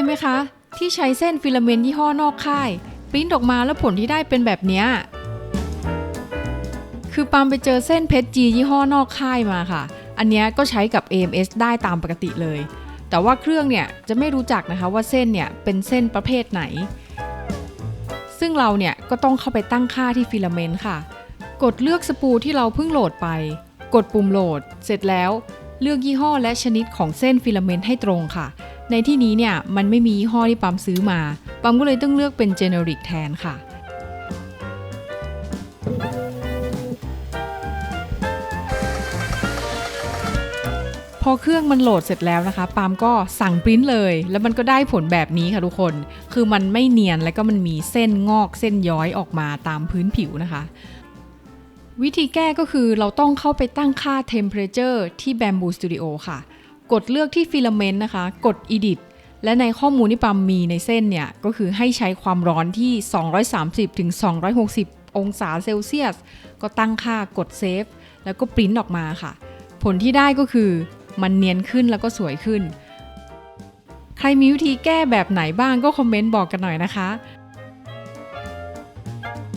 ยไหมคะ ที่ใช้เส้นฟิลาเมนต์ยี่ห้อนอกค่ายปริ้นออกมาแล้วผลที่ได้เป็นแบบเนี้ยคือปามไปเจอเส้นเพชรจียี่ห้อนอกค่ายมาค่ะ อันนี้ก็ใช้กับ AMS ได้ตามปกติเลย แต่ว่าเครื่องเนี่ยจะไม่รู้จักนะคะว่าเส้นเนี่ยเป็นเส้นประเภทไหน ซึ่งเราเนี่ยก็ต้องเข้าไปตั้งค่าที่ฟิลาเมนต์ค่ะ กดเลือกสปูที่เราเพิ่งโหลดไป กดปุ่มโหลด เสร็จแล้ว เลือกยี่ห้อและชนิดของเส้นฟิลาเมนต์ให้ตรงค่ะ ในที่นี้เนี่ยมันไม่มียี่ห้อที่ปั๊มซื้อมา ปั๊มก็เลยต้องเลือกเป็นเจเนริกแทนค่ะพอเครื่องมันโหลดเสร็จแล้วนะคะ ปาล์มก็สั่งปริ้นเลย แล้วมันก็ได้ผลแบบนี้ค่ะทุกคน คือมันไม่เนียนแล้วก็มันมีเส้นงอกเส้นย้อยออกมาตามพื้นผิวนะคะ วิธีแก้ก็คือเราต้องเข้าไปตั้งค่า temperature ที่ Bamboo Studio ค่ะ กดเลือกที่ filament นะคะ กด edit และในข้อมูลที่ปั๊มมีในเส้นเนี่ย ก็คือให้ใช้ความร้อนที่ 230ถึง260 องศาเซลเซียส ก็ตั้งค่ากด save แล้วก็ปริ้นออกมาค่ะ ผลที่ได้ก็คือมันเนียนขึ้นแล้วก็สวยขึ้น ใครมีวิธีแก้แบบไหนบ้างก็คอมเมนต์บอกกันหน่อยนะคะ